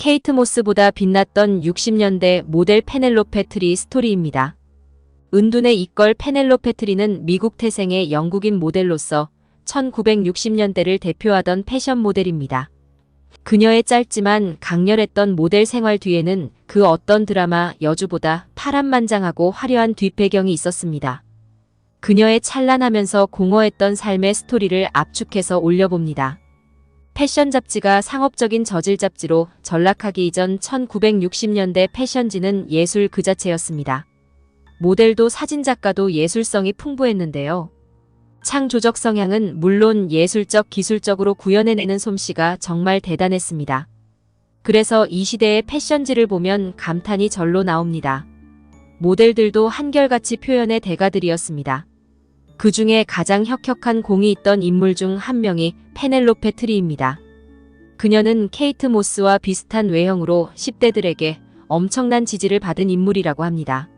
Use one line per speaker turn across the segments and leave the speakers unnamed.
케이트 모스보다 빛났던 60년대 모델 페넬로페 트리 스토리입니다. 은둔의 이걸 페넬로페 트리는 미국 태생의 영국인 모델로서 1960년대를 대표하던 패션 모델입니다. 그녀의 짧지만 강렬했던 모델 생활 뒤에는 그 어떤 드라마 여주보다 파란만장하고 화려한 뒷배경이 있었습니다. 그녀의 찬란하면서 공허했던 삶의 스토리를 압축해서 올려봅니다. 패션 잡지가 상업적인 저질 잡지로 전락하기 이전 1960년대 패션지는 예술 그 자체였습니다. 모델도 사진작가도 예술성이 풍부했는데요. 창조적 성향은 물론 예술적 기술적으로 구현해내는 솜씨가 정말 대단했습니다. 그래서 이 시대의 패션지를 보면 감탄이 절로 나옵니다. 모델들도 한결같이 표현의 대가들이었습니다. 그 중에 가장 혁혁한 공이 있던 인물 중 한 명이 페넬로페 트리입니다. 그녀는 케이트 모스와 비슷한 외형으로 10대들에게 엄청난 지지를 받은 인물이라고 합니다.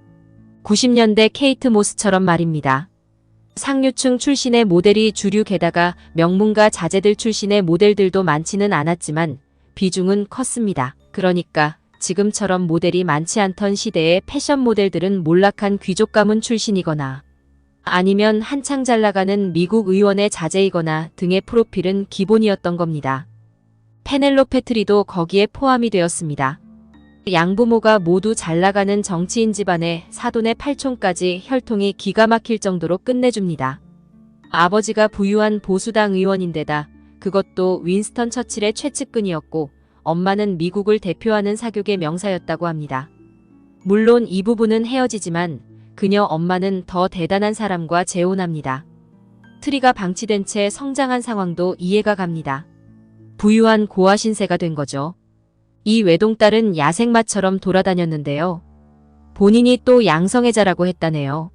90년대 케이트 모스처럼 말입니다. 상류층 출신의 모델이 주류 게다가 명문가 자제들 출신의 모델들도 많지는 않았지만 비중은 컸습니다. 그러니까 지금처럼 모델이 많지 않던 시대의 패션 모델들은 몰락한 귀족 가문 출신이거나 아니면 한창 잘 나가는 미국 의원의 자제이거나 등의 프로필은 기본이었던 겁니다. 페넬로페 트리도 거기에 포함이 되었습니다. 양부모가 모두 잘 나가는 정치인 집안의 사돈의 팔촌까지 혈통이 기가 막힐 정도로 끝내줍니다. 아버지가 부유한 보수당 의원인데다 그것도 윈스턴 처칠의 최측근이었고 엄마는 미국을 대표하는 사교계 명사였다고 합니다. 물론 이 부분은 헤어지지만 그녀 엄마는 더 대단한 사람과 재혼합니다. 트리가 방치된 채 성장한 상황도 이해가 갑니다. 부유한 고아 신세가 된 거죠. 이 외동딸은 야생마처럼 돌아다녔는데요. 본인이 또 양성애자라고 했다네요.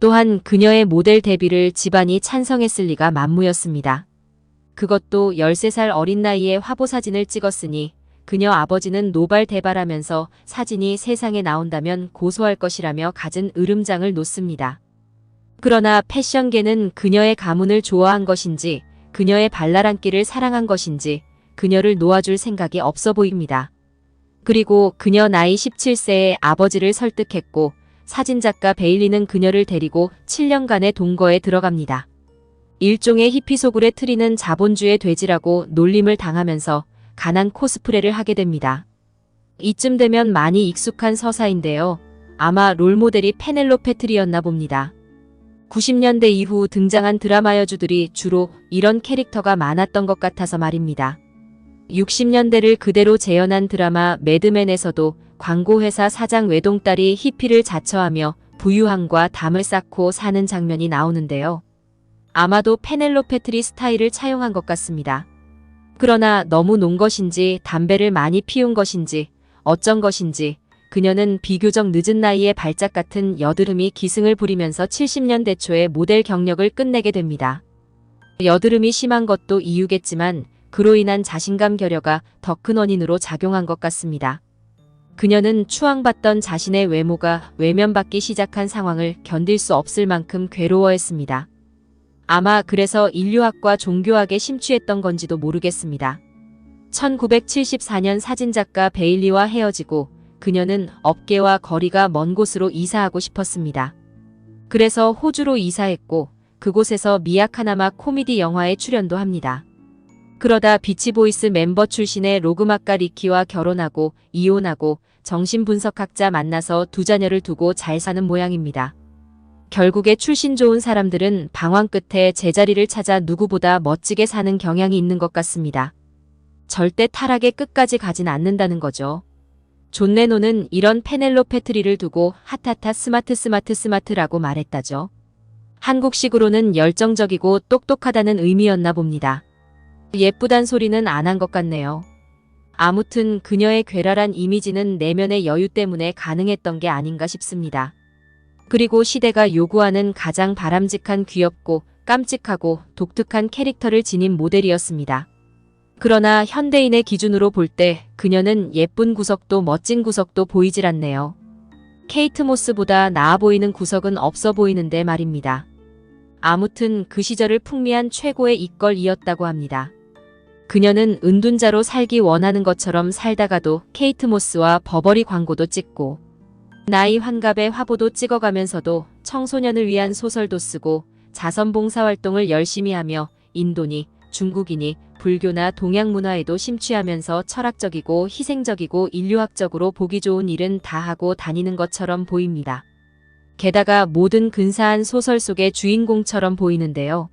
또한 그녀의 모델 데뷔를 집안이 찬성했을 리가 만무였습니다. 그것도 13살 어린 나이에 화보 사진을 찍었으니 그녀 아버지는 노발대발하면서 사진이 세상에 나온다면 고소할 것이라며 갖은 으름장을 놓습니다. 그러나 패션계는 그녀의 가문을 좋아한 것인지 그녀의 발랄한 끼를 사랑한 것인지 그녀를 놓아줄 생각이 없어 보입니다. 그리고 그녀 나이 17세에 아버지를 설득했고 사진작가 베일리는 그녀를 데리고 7년간의 동거에 들어갑니다. 일종의 히피 소굴에 트리는 자본주의 돼지라고 놀림을 당하면서 가난 코스프레를 하게 됩니다. 이쯤 되면 많이 익숙한 서사인데요. 아마 롤모델이 페넬로페 트리였나 봅니다. 90년대 이후 등장한 드라마 여주들이 주로 이런 캐릭터가 많았던 것 같아서 말입니다. 60년대를 그대로 재현한 드라마 매드맨에서도 광고회사 사장 외동딸이 히피를 자처하며 부유함과 담을 쌓고 사는 장면이 나오는데요. 아마도 페넬로페 트리 스타일을 차용한 것 같습니다. 그러나 너무 논 것인지 담배를 많이 피운 것인지 어쩐 것인지 그녀는 비교적 늦은 나이에 발작 같은 여드름이 기승을 부리면서 70년대 초에 모델 경력을 끝내게 됩니다. 여드름이 심한 것도 이유겠지만 그로 인한 자신감 결여가 더 큰 원인으로 작용한 것 같습니다. 그녀는 추앙받던 자신의 외모가 외면받기 시작한 상황을 견딜 수 없을 만큼 괴로워했습니다. 아마 그래서 인류학과 종교학에 심취했던 건지도 모르겠습니다. 1974년 사진작가 베일리와 헤어지고 그녀는 업계와 거리가 먼 곳으로 이사하고 싶었습니다. 그래서 호주로 이사했고 그곳에서 미약하나마 코미디 영화에 출연도 합니다. 그러다 비치보이스 멤버 출신의 로그마카 리키와 결혼하고 이혼하고 정신분석학자 만나서 두 자녀를 두고 잘 사는 모양입니다. 결국에 출신 좋은 사람들은 방황 끝에 제자리를 찾아 누구보다 멋지게 사는 경향이 있는 것 같습니다. 절대 타락의 끝까지 가진 않는다는 거죠. 존 레노는 이런 페넬로페 트리를 두고 핫핫핫 스마트 스마트 스마트라고 말했다죠. 한국식으로는 열정적이고 똑똑하다는 의미였나 봅니다. 예쁘단 소리는 안 한 것 같네요. 아무튼 그녀의 괴랄한 이미지는 내면의 여유 때문에 가능했던 게 아닌가 싶습니다. 그리고 시대가 요구하는 가장 바람직한 귀엽고 깜찍하고 독특한 캐릭터를 지닌 모델이었습니다. 그러나 현대인의 기준으로 볼 때 그녀는 예쁜 구석도 멋진 구석도 보이질 않네요. 케이트 모스보다 나아 보이는 구석은 없어 보이는데 말입니다. 아무튼 그 시절을 풍미한 최고의 이걸이었다고 합니다. 그녀는 은둔자로 살기 원하는 것처럼 살다가도 케이트 모스와 버버리 광고도 찍고 나이 환갑의 화보도 찍어가면서도 청소년을 위한 소설도 쓰고 자선봉사 활동을 열심히 하며 인도니 중국이니 불교나 동양 문화에도 심취하면서 철학적이고 희생적이고 인류학적으로 보기 좋은 일은 다 하고 다니는 것처럼 보입니다. 게다가 모든 근사한 소설 속의 주인공처럼 보이는데요.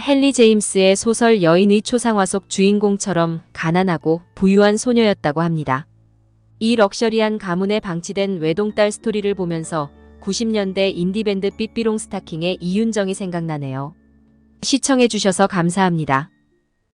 헨리 제임스의 소설 여인의 초상화 속 주인공처럼 가난하고 부유한 소녀였다고 합니다. 이 럭셔리한 가문에 방치된 외동딸 스토리를 보면서 90년대 인디밴드 삐삐롱 스타킹의 이윤정이 생각나네요. 시청해주셔서 감사합니다.